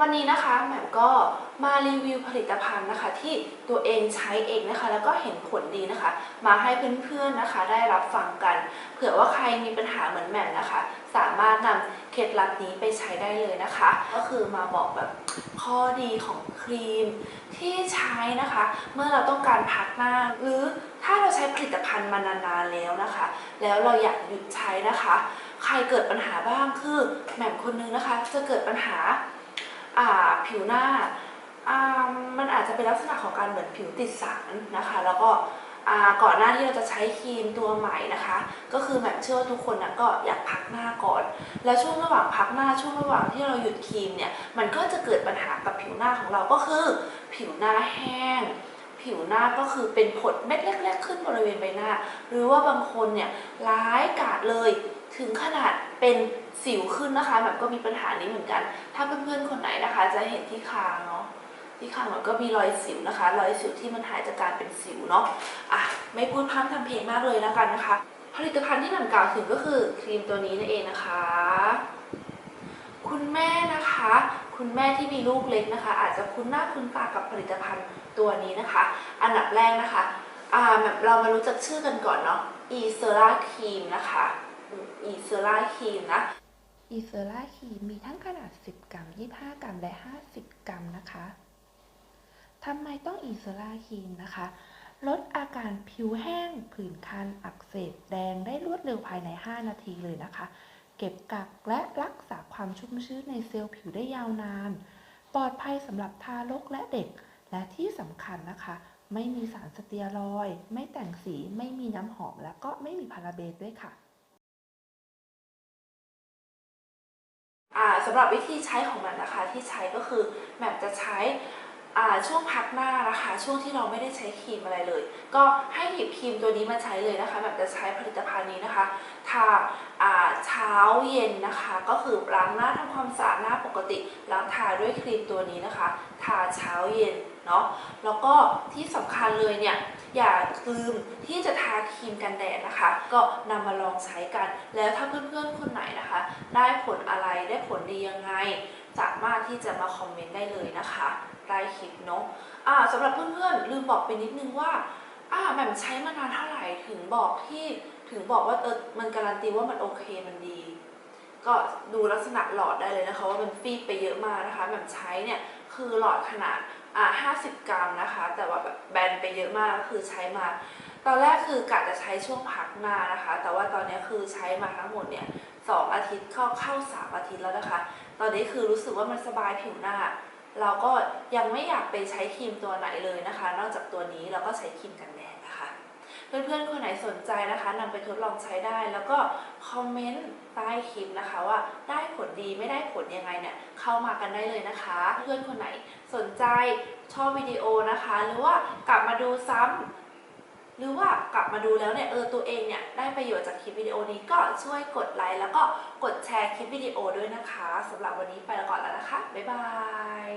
วันนี้นะคะแหม่มก็มารีวิวผลิตภัณฑ์นะคะที่ตัวเองใช้เองนะคะ แล้วก็เห็นผลดีนะคะ มาให้เพื่อนๆนะคะ ได้รับฟังกัน เผื่อว่าใครมีปัญหาเหมือนแหม่มนะคะ สามารถนำเคล็ดลับนี้ไปใช้ได้เลยนะคะ ก็คือมาบอกแบบข้อดีของครีมที่ใช้นะคะ เมื่อเราต้องการพักหน้าหรือถ้าเราใช้ผลิตภัณฑ์มานานๆแล้วนะคะ แล้วเราอยากหยุดใช้นะคะ ใครเกิดปัญหาบ้างคือแหม่มคนนึงนะคะ จะเกิดปัญหาอ่า ผิวหน้ามันอาจจะเป็นลักษณะของการเหมือนผิวติดสารนะคะ แล้วก็ก่อนหน้าที่เราจะใช้ครีมตัวใหม่นะคะ ก็คือแบบเชื่อว่าทุกคนนะก็อยากพักหน้าก่อน แล้วช่วงระหว่างพักหน้าช่วงระหว่างที่เราหยุดครีมเนี่ยมันก็จะเกิดปัญหากับผิวหน้าของเราก็คือ ผิวหน้าแห้ง ผิวหน้าก็คือเป็นผดเม็ดเล็ก ๆ ขึ้นบริเวณใบหน้า หรือว่าบางคนเนี่ยร้ายกาจเลยถึงขนาดเป็นสิวขึ้นนะคะแบบก็มีปัญหานี้เหมือนกัน ถ้าเพื่อนๆคนไหนนะคะ จะเห็นที่คางเนาะที่คางมันก็มีรอยสิวนะคะ รอยสิวที่มันหายจากการเป็นสิวเนาะอะไม่พูดพร่ำทำเพลงมากเลยแล้วกันนะคะ ผลิตภัณฑ์ที่หนังกล่าวถึงก็คือครีมตัวนี้นั่นเองนะคะ คุณแม่นะคะ คุณแม่ที่มีลูกเล็กนะคะ อาจจะคุ้นหน้าคุ้นตากับผลิตภัณฑ์ตัวนี้นะคะ อันดับแรกนะคะอ่าแบบเรามารู้จักชื่อกันก่อนเนาะ e c e r a Cream นะคะ e c e r a Cream นะอีเซอร่าครีมมีทั้งขนาด 10 กรัม 25 กรัม และ 50 กรัมนะคะทำไมต้องอีเซอร่าครีมนะคะ ลดอาการผิวแห้งผื่นคันอักเสบแดงได้รวดเร็วภายใน 5 นาทีเลยนะคะ เก็บกักและรักษาความชุ่มชื้นในเซลล์ผิวได้ยาวนาน ปลอดภัยสำหรับทารกและเด็ก และที่สำคัญนะคะ ไม่มีสารสเตียรอยด์ไม่แต่งสี ไม่มีน้ำหอม และก็ไม่มีพาราเบนด้วยค่ะสำหรับวิธีใช้ของมันนะคะที่ใช้ก็คือแม่มจะใช้ ช่วงพักหน้านะคะ ช่วงที่เราไม่ได้ใช้ครีมอะไรเลย ก็ให้หยิบครีมตัวนี้มาใช้เลยนะคะแหม่มจะใช้ผลิตภัณฑ์นี้นะคะทาอ่าเช้าเย็นนะคะ ก็คือล้างหน้าทำความสะอาดหน้าปกติล้างทาด้วยครีมตัวนี้นะคะ ทาเช้าเย็นเนาะแล้วก็ที่สำคัญเลยเนี่ยอย่าลืมที่จะทาครีมกันแดดนะคะ ก็นำมาลองใช้กัน แล้วถ้าเพื่อนๆคนไหนนะคะ ได้ผลอะไรได้ผลดียังไง สามารถที่จะมาคอมเมนต์ได้เลยนะคะใต้คลิปเนาะอ่าสำหรับเพื่อนๆลืมบอกไปนิดนึงว่าแหม่มใช้มานานเท่าไหร่ถึงบอกที่ถึงบอกว่าเออมันการันตีว่ามันโอเคมันดี ก็ดูลักษณะหลอดได้เลยนะคะว่ามันฟีดไปเยอะมากนะคะแบบใช้เนี่ยคือหลอดขนาดอ่า50 กรัมนะคะ แต่ว่าแบบแบนไปเยอะมากคือใช้มา ตอนแรกคือกะจะใช้ช่วงพักหน้านะคะ แต่ว่าตอนนี้คือใช้มาทั้งหมดเนี่ย สองอาทิตย์เข้าเข้าสามอาทิตย์แล้วนะคะ ตอนนี้คือรู้สึกว่ามันสบายผิวหน้า เราก็ยังไม่อยากไปใช้ครีมตัวไหนเลยนะคะ นอกจากตัวนี้เราก็ใช้ครีมกันแดดนะคะ เพื่อนๆคนไหนสนใจนะคะนำไปทดลองใช้ได้ แล้วก็คอมเมนต์ใต้คลิปนะคะว่าได้ผลดีไม่ได้ผลยังไงเนี่ยเข้ามากันได้เลยนะคะ เพื่อนคนไหนสนใจชอบวิดีโอนะคะ หรือว่ากลับมาดูซ้ำ หรือว่ากลับมาดูแล้วเนี่ยเออตัวเองเนี่ยได้ประโยชน์จากคลิปวิดีโอนี้ก็ช่วยกดไลค์แล้วก็กดแชร์คลิปวิดีโอด้วยนะคะสำหรับวันนี้ไปแล้วก่อนแล้วนะคะ บ๊ายบาย